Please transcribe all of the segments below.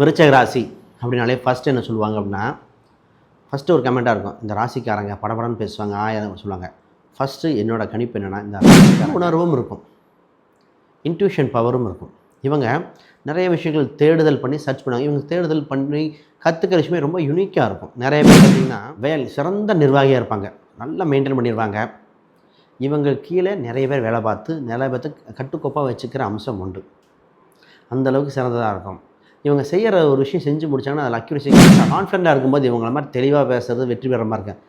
விருச்சக ராசி அப்படின்னாலே ஃபஸ்ட்டு என்ன சொல்லுவாங்க அப்படின்னா ஃபஸ்ட்டு ஒரு கமெண்ட்டாக இருக்கும். இந்த ராசிக்காரங்க படபடன்னு பேசுவாங்க ஆயிரம் சொல்லுவாங்க. ஃபஸ்ட்டு என்னோட கணிப்பு என்னென்னா இந்த உணர்வும் இருக்கும். இன்ட்யூஷன் பவரும் இருக்கும். இவங்க நிறைய விஷயங்கள் தேடுதல் பண்ணி சர்ச் பண்ணுவாங்க. இவங்க தேடுதல் பண்ணி கற்றுக்கிற விஷயமே ரொம்ப யூனிக்காக இருக்கும். நிறைய பேர் பார்த்திங்கன்னா வேல் சிறந்த நிர்வாகியாக இருப்பாங்க. நல்லா மெயின்டைன் பண்ணிடுவாங்க இவங்க கீழே நிறைய பேர் வேலை பார்த்து நிறைய பேர்த்து கட்டுக்கோப்பாக வச்சுக்கிற அம்சம் உண்டு. அந்தளவுக்கு சிறந்ததாக இருக்கும். இவங்க செய்கிற ஒரு விஷயம் செஞ்சு முடிச்சாங்கன்னா அதில் அக்யூரசி கான்ஃபிடண்ட்டாக இருக்கும்போது இவங்கள மாதிரி தெளிவாக பேசுறது வெற்றி பெற மாதிரி இருக்கேன்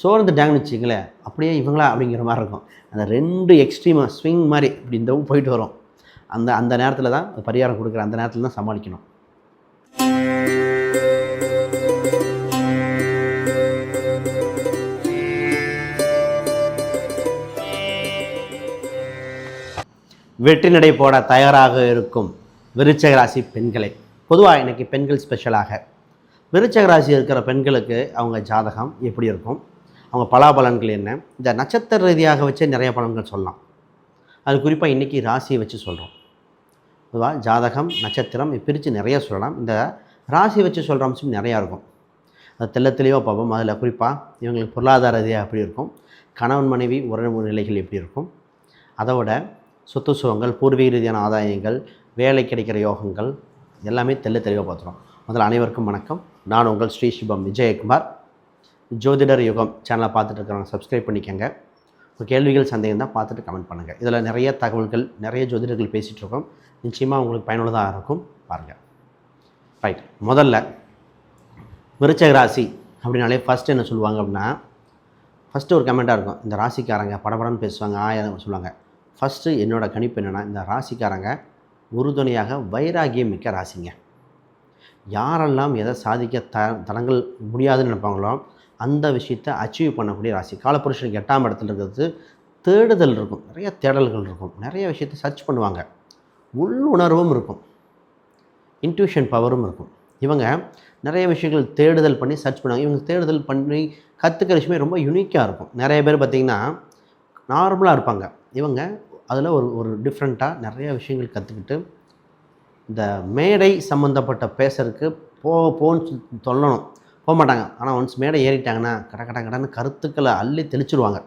சோர்ந்து டேங்க்னு வச்சுங்களேன் அப்படியே இவங்களா அப்படிங்கிற மாதிரி இருக்கும். அந்த ரெண்டு எக்ஸ்ட்ரீமாக ஸ்விங் மாதிரி இப்படி இந்த போயிட்டு வரும். அந்த அந்த நேரத்தில் தான் பரிகாரம் கொடுக்குற அந்த நேரத்தில் தான் சமாளிக்கணும். வெற்றி நடை போட தயாராக இருக்கும் விருச்சக ராசி பெண்களை. பொதுவாக இன்றைக்கி பெண்கள் ஸ்பெஷலாக விருச்சக ராசி இருக்கிற பெண்களுக்கு அவங்க ஜாதகம் எப்படி இருக்கும்? அவங்க பலாபலன்கள் என்ன? இந்த நட்சத்திர ரீதியாக வச்சே நிறைய பலன்கள் சொல்லலாம். அது குறிப்பாக இன்றைக்கி ராசியை வச்சு சொல்கிறோம் பொதுவாக ஜாதகம் நட்சத்திரம் பிரித்து நிறைய சொல்லலாம். இந்த ராசி வச்சு சொல்கிற அம்சம் நிறையா இருக்கும். அது தெள்ள தெளிவாக பார்ப்போம். அதில் குறிப்பாக இவங்களுக்கு பொருளாதார ரீதியாக எப்படி இருக்கும்? கணவன் மனைவி உறவு நிலைகள் எப்படி இருக்கும்? அதோட சொத்து சுகங்கள் பூர்வீக ரீதியான ஆதாயங்கள் வேலை கிடைக்கிற யோகங்கள் எல்லாமே தெள்ள தெளிவாக பார்த்துரும் முதல்ல அனைவருக்கும் வணக்கம். நான் உங்கள் ஸ்ரீ சிவம் விஜயகுமார். ஜோதிடர் யுகம் சேனலை பார்த்துட்டு இருக்கிறவங்க சப்ஸ்கிரைப் பண்ணிக்கோங்க. உங்கள் கேள்விகள் சந்தேகம் தான் பார்த்துட்டு கமெண்ட் பண்ணுங்கள் இதில் நிறைய தகவல்கள் நிறைய ஜோதிடர்கள் பேசிகிட்டு இருக்கோம் நிச்சயமாக உங்களுக்கு பயனுள்ளதாக இருக்கும். பாருங்கள் ரைட் முதல்ல விருச்சக ராசி அப்படின்னாலே ஃபஸ்ட்டு என்ன சொல்லுவாங்க அப்படின்னா ஃபஸ்ட்டு ஒரு கமெண்ட்டாக இருக்கும். இந்த ராசிக்காரங்க படபடன்னு பேசுவாங்க ஆயிரம் சொல்லுவாங்க. ஃபஸ்ட்டு என்னோடய கணிப்பு என்னென்னா இந்த ராசிக்காரங்க உறுதுணையாக வைராகியம் மிக்க ராசிங்க. யாரெல்லாம் எதை சாதிக்க த தடங்கள் முடியாதுன்னு நினைப்பாங்களோ அந்த விஷயத்தை அச்சீவ் பண்ணக்கூடிய ராசி. காலப்புருஷனுக்கு எட்டாம் இடத்துல இருக்கிறது தேடுதல் இருக்கும். நிறைய தேடல்கள் இருக்கும். நிறைய விஷயத்தை சர்ச் பண்ணுவாங்க. உள் உணர்வும் இருக்கும். இன்ட்யூஷன் பவரும் இருக்கும். இவங்க நிறைய விஷயங்கள் தேடுதல் பண்ணி சர்ச் பண்ணுவாங்க. இவங்க தேடுதல் பண்ணி கற்றுக்கிற விஷயமே ரொம்ப யூனிக்காக இருக்கும். நிறைய பேர் பார்த்திங்கன்னா நார்மலாக இருப்பாங்க. இவங்க அதில் ஒரு ஒரு டிஃப்ரெண்ட்டாக நிறைய விஷயங்கள் கற்றுக்கிட்டு இந்த மேடை சம்மந்தப்பட்ட பேசுறதுக்கு போ போன்னு சொல்லணும். போக மாட்டாங்க. ஆனால் ஒன்ஸ் மேடை ஏறிட்டாங்கன்னா கட கட கடன்னு கருத்துக்களை அள்ளி தெளிச்சிடுவாங்க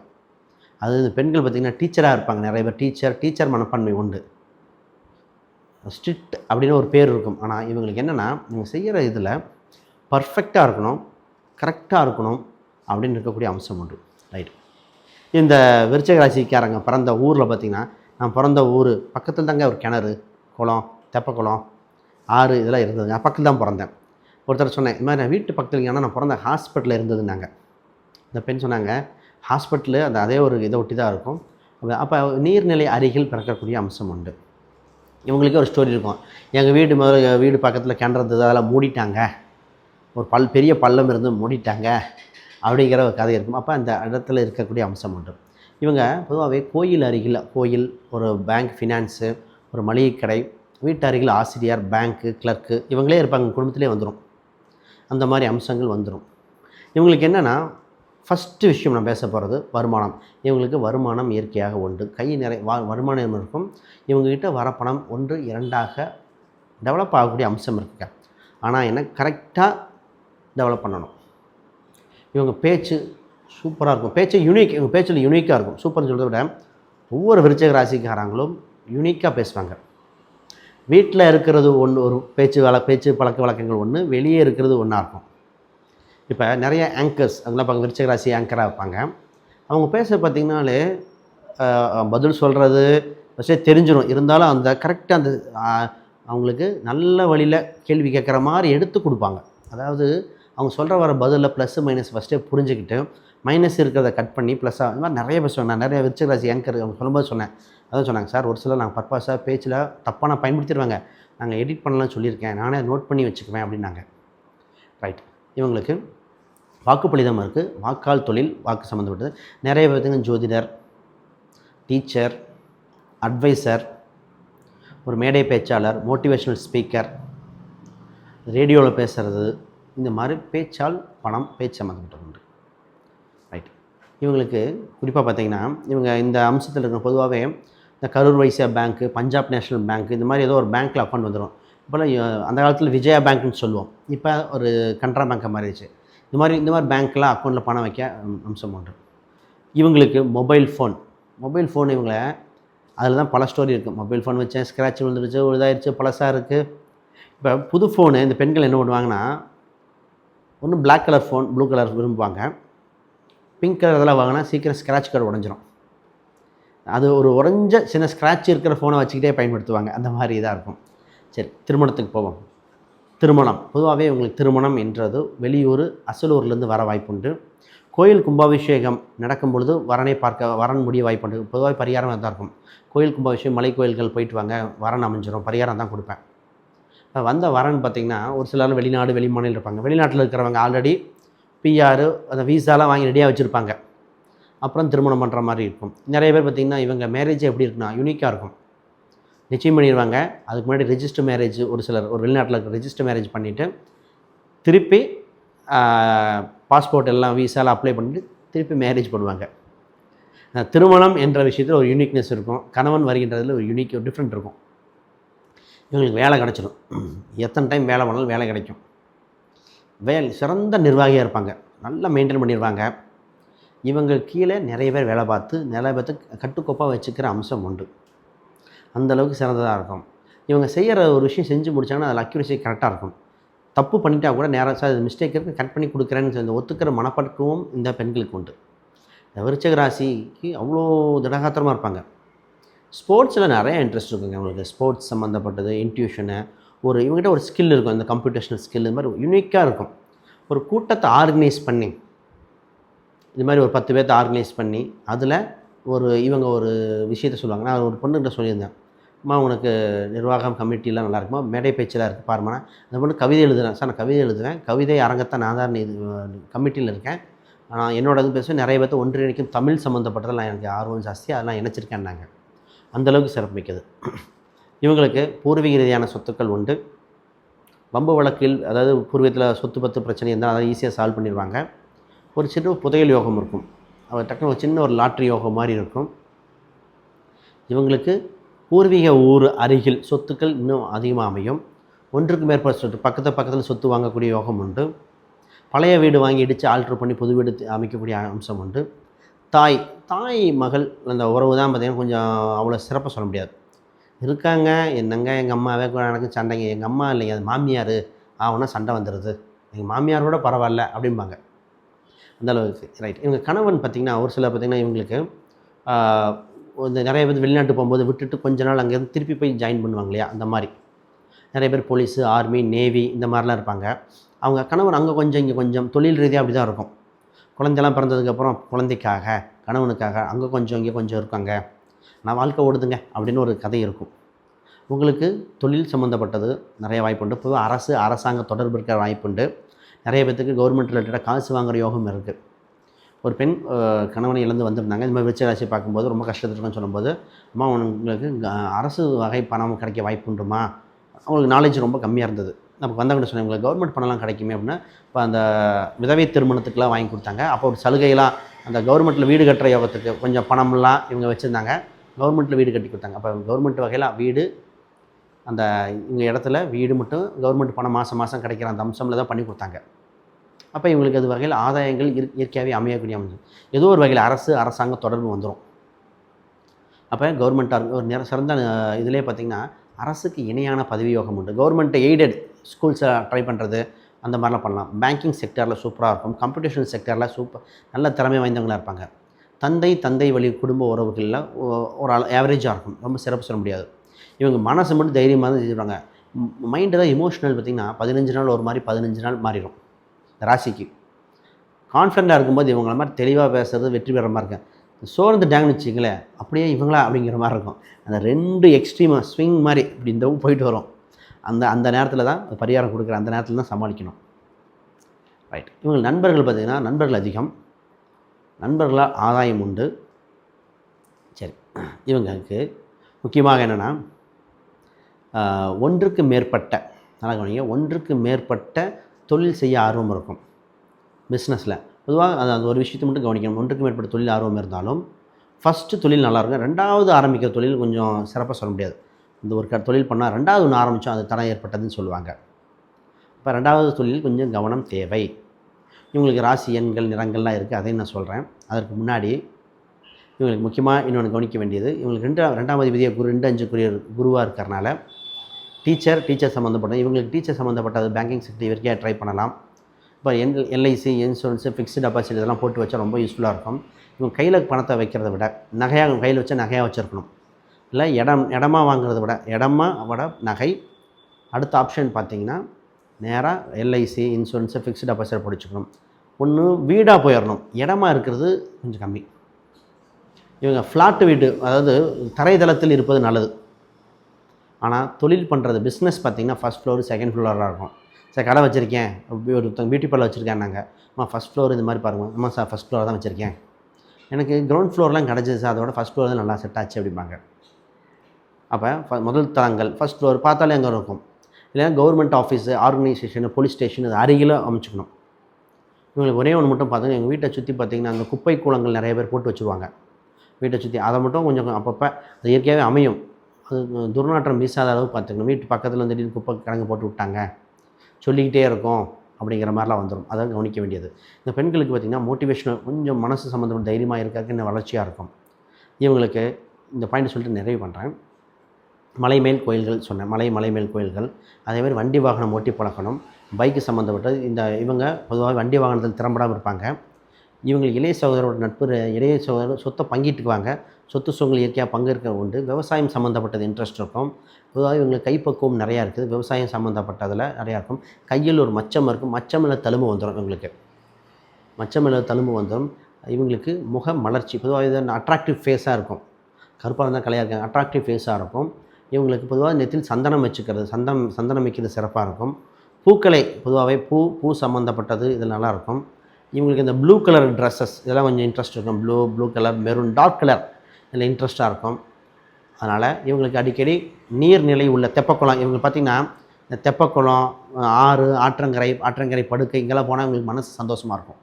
அது இந்த பெண்கள் பார்த்திங்கன்னா டீச்சராக இருப்பாங்க. நிறைய பேர் டீச்சர் டீச்சர் மனப்பான்மை உண்டு. ஸ்ட்ரிக்ட் அப்படின்னு ஒரு பேர் இருக்கும். ஆனால் இவங்களுக்கு என்னென்னா இவங்க செய்கிற இதில் பர்ஃபெக்டாக இருக்கணும் கரெக்டாக இருக்கணும் அப்படின்னு இருக்கக்கூடிய அம்சம் உண்டு. ரைட் இந்த விருச்சக ராசிக்காரங்க பிறந்த ஊரில் பார்த்திங்கன்னா நான் பிறந்த ஊர் பக்கத்தில் தாங்க ஒரு கிணறு குளம் தெப்பக்குளம் ஆறு இதெல்லாம் இருந்தது நான் பக்கத்தில் தான் பிறந்தேன். ஒருத்தர் சொன்னேன் இது மாதிரி நான் வீட்டு பக்கத்தில் ஏன்னா நான் பிறந்த ஹாஸ்பிட்டலில் இருந்ததுன்னாங்க. இந்த பெண் சொன்னாங்க ஹாஸ்பிட்டலு அந்த அதே ஒரு இதை ஒட்டி தான் இருக்கும். அப்போ நீர்நிலை அருகில் பிறக்கக்கூடிய அம்சம் உண்டு. இவங்களுக்கே ஒரு ஸ்டோரி இருக்கும். எங்கள் வீடு முதல்ல வீடு பக்கத்தில் கிணறு இருந்தது அதெல்லாம் மூடிட்டாங்க. ஒரு பல் பெரிய பள்ளம் இருந்து மூடிட்டாங்க. அப்படிங்கிற ஒரு கதை இருக்கும். அப்போ அந்த இடத்துல இருக்கக்கூடிய அம்சம் உண்டு. இவங்க பொதுவாகவே கோயில் அருகில் கோயில் ஒரு பேங்க் ஃபினான்ஸு ஒரு மளிகை கடை வீட்டு அருகில் ஆசிரியர் பேங்க்கு கிளர்க்கு இவங்களே இருப்பாங்க. குடும்பத்திலே வந்துடும் அந்த மாதிரி அம்சங்கள் வந்துடும் இவங்களுக்கு என்னென்னா ஃபஸ்ட்டு விஷயம் நான் பேச போகிறது வருமானம். இவங்களுக்கு வருமானம் இயற்கையாக உண்டு. கை நிறை வா வருமானம் இருக்கும்? இவங்ககிட்ட வர பணம் ஒன்று இரண்டாக டெவலப் ஆகக்கூடிய அம்சம் இருக்குங்க. ஆனால் என்ன கரெக்டாக டெவலப் பண்ணணும். இவங்க பேச்சு சூப்பராக இருக்கும். பேச்சு யூனிக் இவங்க பேச்சில் யூனிக்காக இருக்கும். சூப்பர்னு சொல்கிறத விட ஒவ்வொரு விருச்சக ராசிக்காரங்களும் யூனிக்காக பேசுவாங்க. வீட்டில் இருக்கிறது ஒன்று ஒரு பேச்சு வள பேச்சு பழக்க வழக்கங்கள் ஒன்று வெளியே இருக்கிறது ஒன்றா இருக்கும். இப்போ நிறைய ஆங்கர்ஸ் அதெல்லாம் பார்க்க விருச்சக ராசி ஆங்கராக இருப்பாங்க அவங்க பேச பார்த்திங்கனாலே பதில் சொல்கிறது ஃபஸ்ட்டே தெரிஞ்சிடும் இருந்தாலும் அந்த கரெக்டாக அந்த அவங்களுக்கு நல்ல வழியில் கேள்வி கேட்குற மாதிரி எடுத்து கொடுப்பாங்க. அதாவது அவங்க சொல்கிற வர பதிலில் ப்ளஸ் மைனஸ் ஃபஸ்ட்டே புரிஞ்சுக்கிட்டு மைனஸ் இருக்கிறத கட் பண்ணி ப்ளஸ்ஸாக இந்த மாதிரி நிறைய பேர் நான் நிறைய விருச்சக ஏங்கர் அவங்க சொல்லும்போது சொன்னேன். அதான் சொன்னாங்க சார் ஒரு சில நாங்கள் பர்பஸாக பேச்சில் தப்பாக பயன்படுத்திடுவாங்க நாங்கள் எடிட் பண்ணலாம்னு சொல்லியிருக்கேன். நானே நோட் பண்ணி வச்சுக்குவேன் அப்படின்னாங்க. ரைட் இவங்களுக்கு வாக்குப்பளிதம் இருக்குது வாக்கால் தொழில் வாக்கு சம்மந்தப்பட்டது நிறைய பேர்த்துங்க ஜோதிடர் டீச்சர் அட்வைசர் ஒரு மேடை பேச்சாளர் மோட்டிவேஷ்னல் ஸ்பீக்கர் ரேடியோவில் பேசுகிறது இந்த மாதிரி பேச்சால் பணம் பேச்சு சம்மந்தப்பட்டது உண்டு. ரைட் இவங்களுக்கு குறிப்பாக பார்த்தீங்கன்னா இவங்க இந்த அம்சத்தில் இருக்கிற பொதுவாகவே இந்த கரூர் வைசியா பேங்க்கு பஞ்சாப் நேஷனல் பேங்க் இந்த மாதிரி ஏதோ ஒரு பேங்க்கில் அக்கௌண்ட் வந்துடும் இப்போல்லாம் அந்த காலத்தில் விஜயா பேங்க்னு சொல்லுவோம். இப்போ ஒரு கனரா பேங்க்கை மாறிடுச்சு. இந்த மாதிரி இந்த மாதிரி பேங்க்கில் அக்கௌண்ட்டில் பணம் வைக்க அம்சம் உண்டு. இவங்களுக்கு மொபைல் ஃபோன் மொபைல் ஃபோன் இவங்களை அதில் தான் பல ஸ்டோரி இருக்குது மொபைல் ஃபோன் வச்சேன் ஸ்க்ராட்ச் விழுந்துருச்சு இதாகிடுச்சு பழசாக இருக்குது இப்போ புது ஃபோனு இந்த பெண்கள் என்ன பண்ணுவாங்கன்னா ஒன்று black colour phone blue colour விரும்புவாங்க. பிங்க் கலர் இதெல்லாம் வாங்கினா சீக்கிரம் ஸ்க்ராட்ச் கார்டு உடஞ்சிரும். அது ஒரு உறைஞ்ச சின்ன ஸ்க்ராட்ச் இருக்கிற ஃபோனை வச்சுக்கிட்டே பயன்படுத்துவாங்க. அந்த மாதிரி இதாக இருக்கும். சரி திருமணத்துக்கு போவோம். திருமணம். பொதுவாகவே உங்களுக்கு திருமணம் என்றது வெளியூர் அசலூர்லேருந்து வர வாய்ப்புண்டு. கோயில் கும்பாபிஷேகம் நடக்கும் பொழுது வரனை பார்க்க வரன் முடிய வாய்ப்புண்டு. பொதுவாக பரிகாரம் தான் இருக்கும். கோயில் கும்பாபிஷேகம் மலை கோயில்கள் போயிட்டு வாங்க. வரன் அமைஞ்சிரும். பரிகாரம் தான் கொடுப்பேன். வந்த வரன் பார்த்திங்கன்னா ஒரு சிலர் வெளிநாடு வெளிமாநிலம் இருப்பாங்க. வெளிநாட்டில் இருக்கிறவங்க ஆல்ரெடி பிஆர் அந்த வீசாலாம் வாங்கி ரெடியாக வச்சுருப்பாங்க. அப்புறம் திருமணம் பண்ணுற மாதிரி இருக்கும். நிறைய பேர் பார்த்திங்கன்னா இவங்க மேரேஜ் எப்படி இருக்குன்னா யூனிக்காக இருக்கும். நிச்சயம் பண்ணிடுவாங்க. அதுக்கு முன்னாடி ரிஜிஸ்டர் மேரேஜ் ஒரு சிலர் ஒரு வெளிநாட்டில் இருக்க ரிஜிஸ்டர் மேரேஜ் பண்ணிவிட்டு திருப்பி பாஸ்போர்ட் எல்லாம் விசாலாம் அப்ளை பண்ணிவிட்டு திருப்பி மேரேஜ் பண்ணுவாங்க. திருமணம் என்ற விஷயத்தில் ஒரு யூனிக்னஸ் இருக்கும். கணவன் வருகின்றதில் ஒரு யூனிக் ஒரு டிஃப்ரெண்ட் இருக்கும். இவங்களுக்கு வேலை கிடச்சிடும் எத்தனை டைம் வேலை பண்ணாலும் வேலை கிடைக்கும். வேல் சிறந்த நிர்வாகியாக இருப்பாங்க. நல்லா மெயின்டைன் பண்ணிடுவாங்க இவங்க கீழே நிறைய பேர் வேலை பார்த்து நிறைய பேர்த்து கட்டுக்கோப்பாக வச்சுக்கிற அம்சம் உண்டு. அந்த அளவுக்கு சிறந்ததாக இருக்கும். இவங்க செய்கிற ஒரு விஷயம் செஞ்சு முடிச்சாங்கன்னா அதில் அக்யூரசி கரெக்டாக இருக்கும். தப்பு பண்ணிட்டா கூட நேராக சார் மிஸ்டேக் இருக்குது கட் பண்ணி கொடுக்குறேன்னு சொல்லி ஒத்துக்கிற மனப்பக்குவம் இந்த பெண்களுக்கு உண்டு. இந்த விருச்சக ராசிக்கு அவ்வளோ திடகாத்திரமாக இருப்பாங்க. ஸ்போர்ட்ஸில் நிறைய இன்ட்ரெஸ்ட் இருக்குங்க. அவங்களுக்கு ஸ்போர்ட்ஸ் சம்மந்தப்பட்டது இன்ட்யூஷனு ஒரு இவங்ககிட்ட ஒரு ஸ்கில் இருக்கும். இந்த கம்ப்யூட்டேஷனல் ஸ்கில் இது மாதிரி யூனிக்காக இருக்கும். ஒரு கூட்டத்தை ஆர்கனைஸ் பண்ணி இது மாதிரி ஒரு பத்து பேர்த்த ஆர்கனைஸ் பண்ணி அதில் ஒரு இவங்க ஒரு விஷயத்த சொல்லுவாங்க. நான் ஒரு பொண்ணுகிட்ட சொல்லியிருந்தேன். அம்மா உனக்கு நிர்வாகம் கமிட்டிலாம் நல்லா இருக்குமா? மேடை பேச்செல்லாம் இருக்குது பாருமா அந்த பொண்ணு கவிதை எழுதுறேன். சார் நான் கவிதை எழுதுவேன். கவிதை அரங்கத்தை நான் தான் இது கமிட்டியில் இருக்கேன். ஆனால் என்னோட இது பேசுவேன். நிறைய பேர்த்த ஒன்றிணைக்கும் தமிழ் சம்மந்தப்பட்டதெல்லாம் எனக்கு ஆர்வம் ஜாஸ்தி. அதெல்லாம் இணைச்சிருக்கேன்னாங்க. அந்தளவுக்கு சிறப்புமிக்கது. இவங்களுக்கு பூர்வீக ரீதியான சொத்துக்கள் உண்டு. வம்பு வழக்கில் அதாவது பூர்வீகத்தில் சொத்து பத்து பிரச்சனை இருந்தால் அதை ஈஸியாக சால்வ் பண்ணிடுவாங்க ஒரு சின்ன புதையல் யோகம் இருக்கும். அவர் டக்குனு ஒரு சின்ன ஒரு லாட்ரி யோகம் மாதிரி இருக்கும். இவங்களுக்கு பூர்வீக ஊர் அருகில் சொத்துக்கள் இன்னும் அதிகமாக அமையும். ஒன்றுக்கு மேற்பட்ட சொத்து பக்கத்து பக்கத்தில் சொத்து வாங்கக்கூடிய யோகம் உண்டு. பழைய வீடு வாங்கி இடித்து ஆல்ட்ரு பண்ணி புது வீடு அமைக்கக்கூடிய அம்சம் உண்டு. தாய் தாய் மகள் அந்த உறவு தான் பார்த்திங்கன்னா கொஞ்சம் அவ்வளோ சிறப்பாக சொல்ல முடியாது. இருக்காங்க என்னங்க எங்கள் அம்மாவே கூட எனக்கு சண்டைங்க. எங்கள் அம்மா இல்லைங்க அது மாமியார். ஆகுனா சண்டை வந்துடுது எங்கள் மாமியாரோட பரவாயில்ல அப்படிம்பாங்க. அந்த அளவுக்கு ரைட் இவங்க கணவன் பார்த்திங்கன்னா ஒரு சிலர் பார்த்திங்கன்னா இவங்களுக்கு இந்த நிறைய பேர் வெளிநாட்டு போகும்போது விட்டுட்டு கொஞ்ச நாள் அங்கேருந்து திருப்பி போய் ஜாயின் பண்ணுவாங்க இல்லையா அந்த மாதிரி. நிறைய பேர் போலீஸு ஆர்மி நேவி இந்த மாதிரிலாம் இருப்பாங்க. அவங்க கணவன் அங்கே கொஞ்சம் இங்கே கொஞ்சம் தொழில் ரீதியாக அப்படி தான் இருக்கும். குழந்தைலாம் பிறந்ததுக்கப்புறம் குழந்தைக்காக கணவனுக்காக அங்கே கொஞ்சம் இங்கே கொஞ்சம் இருக்காங்க. நான் வாழ்க்கை ஓடுதுங்க அப்படின்னு ஒரு கதை இருக்கும். உங்களுக்கு தொழில் சம்மந்தப்பட்டது நிறைய வாய்ப்புண்டு பொதுவாக அரசு அரசாங்க தொடர்பு இருக்கிற வாய்ப்புண்டு நிறைய பேர்த்துக்கு கவர்மெண்ட் ரிலேட்டடாக காசு வாங்குகிற யோகம் இருக்குது ஒரு பெண் கணவனை இழந்து வந்திருந்தாங்க. இந்த மாதிரி விருச்சிக ராசி பார்க்கும்போது ரொம்ப கஷ்டத்துக்குன்னு சொல்லும்போது அம்மா உங்களுக்கு அரசு வகை பணம் கிடைக்க வாய்ப்புண்டுமா அவங்களுக்கு நாலேஜ் ரொம்ப கம்மியாக இருந்தது. நமக்கு வந்தவங்க சொன்னாங்க உங்களுக்கு கவர்மெண்ட் பணம்லாம் கிடைக்குமே அப்படின்னா இப்போ அந்த விதவை திருமணத்துக்குலாம் வாங்கி கொடுத்தாங்க. அப்போ ஒரு சலுகையெல்லாம் அந்த கவர்மெண்ட்டில் வீடு கட்டுற யோகத்துக்கு கொஞ்சம் பணம்லாம் இவங்க வச்சுருந்தாங்க. கவர்மெண்ட்டில் வீடு கட்டி கொடுத்தாங்க. அப்போ கவர்மெண்ட் வகையில் வீடு அந்த இவங்க இடத்துல வீடு மட்டும் கவர்மெண்ட் பணம் மாதம் மாதம் கிடைக்கிற அந்த அம்சமில் தான் பண்ணி கொடுத்தாங்க. அப்போ இவங்களுக்கு அது வகையில் ஆதாயங்கள் இயற் இயற்கையாகவே அமையக்கூடிய அமைஞ்சு ஏதோ ஒரு வகையில் அரசு அரசாங்க தொடர்பு வந்துடும் அப்போ கவர்மெண்ட்டாக ஒரு நிற சிறந்த இதிலே பார்த்திங்கன்னா அரசுக்கு இணையான பதவி யோகம் உண்டு. கவர்மெண்ட்டை எய்டட் ஸ்கூல்ஸை ட்ரை பண்ணுறது அந்த மாதிரிலாம் பண்ணலாம். பேங்கிங் செக்டரில் சூப்பராக இருக்கும். கம்ப்யூட்டேஷன் செக்டரில் சூப்பர் நல்ல திறமை வாய்ந்தவங்களாக இருப்பாங்க. தந்தை தந்தை வழி குடும்ப உறவுகளில் ஒரு ஆள் ஆவரேஜாக இருக்கும். ரொம்ப சிறப்பு சொல்ல முடியாது. இவங்க மனசு மட்டும் தைரியமாக தான் செஞ்சுருவாங்க மைண்டு தான் இமோஷனல் பார்த்திங்கன்னா பதினஞ்சு நாள் ஒரு மாதிரி பதினஞ்சு நாள் மாறிடும். ராசிக்கு. கான்ஃபிடண்ட்டாக இருக்கும்போது இவங்கள மாதிரி தெளிவாக பேசுறது வெற்றி பெற மாதிரி இருக்கேன் சோர்ந்து டேங்க்னு வச்சிங்களேன் அப்படியே இவங்களா அப்படிங்கிற மாதிரி இருக்கும். அந்த ரெண்டு எக்ஸ்ட்ரீமாக ஸ்விங் மாதிரி இப்படி இந்த போயிட்டு வரும். அந்த அந்த நேரத்தில் தான் பரிகாரம் கொடுக்குற அந்த நேரத்தில் தான் சமாளிக்கணும். ரைட் இவங்க நண்பர்கள் பார்த்திங்கன்னா நண்பர்கள் அதிகம். நண்பர்களால் ஆதாயம் உண்டு. சரி. இவங்களுக்கு முக்கியமாக என்னென்னா ஒன்றுக்கு மேற்பட்ட நல்லா கவனிங்க ஒன்றுக்கு மேற்பட்ட தொழில் செய்ய ஆர்வம் இருக்கும். பிஸ்னஸில் பொதுவாக அது அந்த ஒரு விஷயத்தை மட்டும் கவனிக்கணும். ஒன்றுக்கு மேற்பட்ட தொழில் ஆர்வம் இருந்தாலும் ஃபஸ்ட்டு தொழில் நல்லாயிருக்கும் ரெண்டாவது ஆரம்பிக்கிற தொழில் கொஞ்சம் சிறப்பாக சொல்ல முடியாது. இந்த ஒரு க தொழில் பண்ணால் ரெண்டாவது ஒன்று ஆரம்பித்தோம் அது தடை ஏற்பட்டதுன்னு சொல்லுவாங்க. இப்போ ரெண்டாவது தொழில் கொஞ்சம் கவனம் தேவை. இவங்களுக்கு ராசி எண்கள் நிறங்கள்லாம் இருக்குது அதையும் நான் சொல்கிறேன் அதற்கு முன்னாடி இவங்களுக்கு முக்கியமாக இன்னொன்று கவனிக்க வேண்டியது இவங்களுக்கு ரெண்டு ரெண்டாம் அதிபதியை குரு ரெண்டு அஞ்சுக்குரிய குருவாக இருக்கிறனால டீச்சர் டீச்சர் சம்மந்தப்பட்ட இவங்களுக்கு டீச்சர் சம்மந்தப்பட்டது பேங்கிங் செக்டர் இவருக்கே ட்ரை பண்ணலாம். இப்போ என் எல்ஐசி இன்சூரன்ஸு ஃபிக்ஸ்டு டெபாசிட் இதெல்லாம் போட்டு வச்சா ரொம்ப யூஸ்ஃபுல்லாக இருக்கும். இவங்க கையில் பணத்தை வைக்கிறத விட நகையாக கையில் வச்சா நகையாக வச்சுருக்கணும். இல்லை இடம் இடமா வாங்குறத விட இடமா விட நகை. அடுத்த ஆப்ஷன் பார்த்தீங்கன்னா நேராக எல்ஐசி இன்சூரன்ஸு ஃபிக்ஸ்டு டெபாசிட் பிடிச்சிக்கணும். ஒன்று வீடாக போயிடணும் இடமா இருக்கிறது கொஞ்சம் கம்மி. இவங்க ஃப்ளாட்டு வீடு அதாவது தரைதளத்தில் இருப்பது நல்லது. ஆனால் தொழில் பண்ணுறது பிஸ்னஸ் பார்த்திங்கன்னா ஃபஸ்ட் ஃப்ளோர் செகண்ட் ஃப்ளோராக இருக்கும். சார் கடை வச்சுருக்கேன். ஒருத்தங்க பியூட்டி பார்லர் வச்சுருக்கேன் நாங்கள் அம்மா ஃபஸ்ட் ஃப்ளோர் இது மாதிரி பாருங்கள் அம்மா சார் ஃபஸ்ட் ஃப்ளோர் தான் வச்சுருக்கேன். எனக்கு கிரவுண்ட் ஃப்ளோர்லாம் கிடச்சிது சார் அதோட ஃபஸ்ட் ஃப்ளோர் தான் நல்லா செட் ஆச்சு அப்படிம்பாங்க. அப்போ முதல் தளங்கள் ஃபஸ்ட் ஃப்ளோர் பார்த்தாலே அங்கே இருக்கும். இல்லைன்னா government office organisation police station அது அருகில் அமைச்சுக்கணும். இவங்களுக்கு ஒரே ஒன்று மட்டும் பார்த்தீங்கன்னா எங்கள் வீட்டை சுற்றி பார்த்திங்கன்னா அந்த குப்பை கூலங்கள் நிறைய பேர் போட்டு வச்சுருவாங்க. வீட்டை சுற்றி அதை மட்டும் கொஞ்சம் அப்பப்போ அது இயற்கையாகவே அமையும். அது துர்நாற்றம் வீசாத அளவு பார்த்துக்கணும் வீட்டு பக்கத்தில் திடீர்னு குப்பை கிடங்கு போட்டு விட்டாங்க சொல்லிக்கிட்டே இருக்கும் அப்படிங்கிற மாதிரிலாம் வந்துடும் அதை கவனிக்க வேண்டியது. இந்த பெண்களுக்கு பார்த்திங்கன்னா மோட்டிவேஷனல் கொஞ்சம் மனசு சம்மந்தப்பட்ட தைரியமாக இருக்கிறதுக்கு இன்னும் வளர்ச்சியாக இருக்கும். இவங்களுக்கு இந்த பாயிண்ட் சொல்லிட்டு நிறைவு பண்ணுறேன் மலைமேல் கோயில்கள் சொன்னேன் மலை மலைமேல் கோயில்கள். அதேமாதிரி வண்டி வாகனம் ஓட்டி பழக்கணும் பைக்கு சம்மந்தப்பட்டது இந்த இவங்க பொதுவாக வண்டி வாகனத்தில் திறம்படாமல் இருப்பாங்க. இவங்களுக்கு இளைய சகோதரோட நட்பு இளைய சகோதரர் சொத்தை பங்கிட்டுக்குவாங்க. சொத்து சுகங்கள் இயற்கையாக பங்கிருக்க உண்டு. விவசாயம் சம்மந்தப்பட்டது இன்ட்ரெஸ்ட் இருக்கும். பொதுவாக இவங்களுக்கு கைப்பக்குவம் நிறையா இருக்குது. விவசாயம் சம்மந்தப்பட்டதில் நிறையா இருக்கும். கையில் ஒரு மச்சம் இருக்கும். மச்சமில் தழும்பு வந்துடும் இவங்களுக்கு. மச்சமில் தழும்பு வந்துடும் இவங்களுக்கு முக மலர்ச்சி பொதுவாக இது அட்ராக்டிவ் ஃபேஸாக இருக்கும். கருப்பாக இருந்தால் கலையாக இருக்காங்க அட்ராக்டிவ் ஃபேஸாக இருக்கும். இவங்களுக்கு பொதுவாக நெத்தில் சந்தனம் வச்சுக்கிறது சந்தனம் சந்தனம் வைக்கிறது சிறப்பாக இருக்கும். பூக்களை பொதுவாகவே பூ பூ சம்மந்தப்பட்டது இது நல்லாயிருக்கும் இவங்களுக்கு இந்த ப்ளூ கலர் ட்ரெஸ்ஸஸ் இதெல்லாம் கொஞ்சம் இன்ட்ரெஸ்ட் இருக்கும். Blue blue colour maroon dark colour இதில் இன்ட்ரெஸ்ட்டாக இருக்கும். அதனால் இவங்களுக்கு அடிக்கடி நீர்நிலை உள்ள தெப்பக்குளம் இவங்க பார்த்திங்கன்னா இந்த தெப்பக்குளம் ஆறு ஆற்றங்கரை ஆற்றங்கரை படுக்கை இங்கெல்லாம் போனால் இவங்களுக்கு மனசு சந்தோஷமாக இருக்கும்.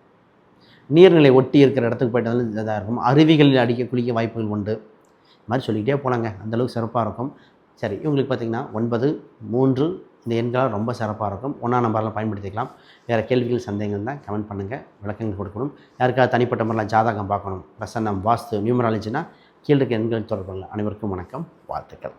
நீர்நிலை ஒட்டி இருக்கிற இடத்துக்கு போயிட்டு வந்து இதாக இருக்கும். அருவிகளில் அடிக்க குளிக்க வாய்ப்புகள் உண்டு. மாதிரி சொல்லிக்கிட்டே போனாங்க. அந்தளவுக்கு சிறப்பாக இருக்கும். சரி இவங்களுக்கு பார்த்திங்கன்னா ஒன்பது மூன்று இந்த எண்களால் ரொம்ப சிறப்பாக இருக்கும். ஒன்றாம் நம்பரில் பயன்படுத்திக்கலாம். வேறு கேள்விகள் சந்தேகங்கள் தான் கமெண்ட் பண்ணுங்கள் விளக்கங்கள் கொடுக்கணும். யாருக்காவது தனிப்பட்ட முறையில் ஜாதகம் பார்க்கணும். பிரசன்னம் வாஸ்து நியூமராலஜினா கீழே இருக்க எண்கள் தொடர்புள்ள அனைவருக்கும் வணக்கம். வாழ்த்துக்கள்.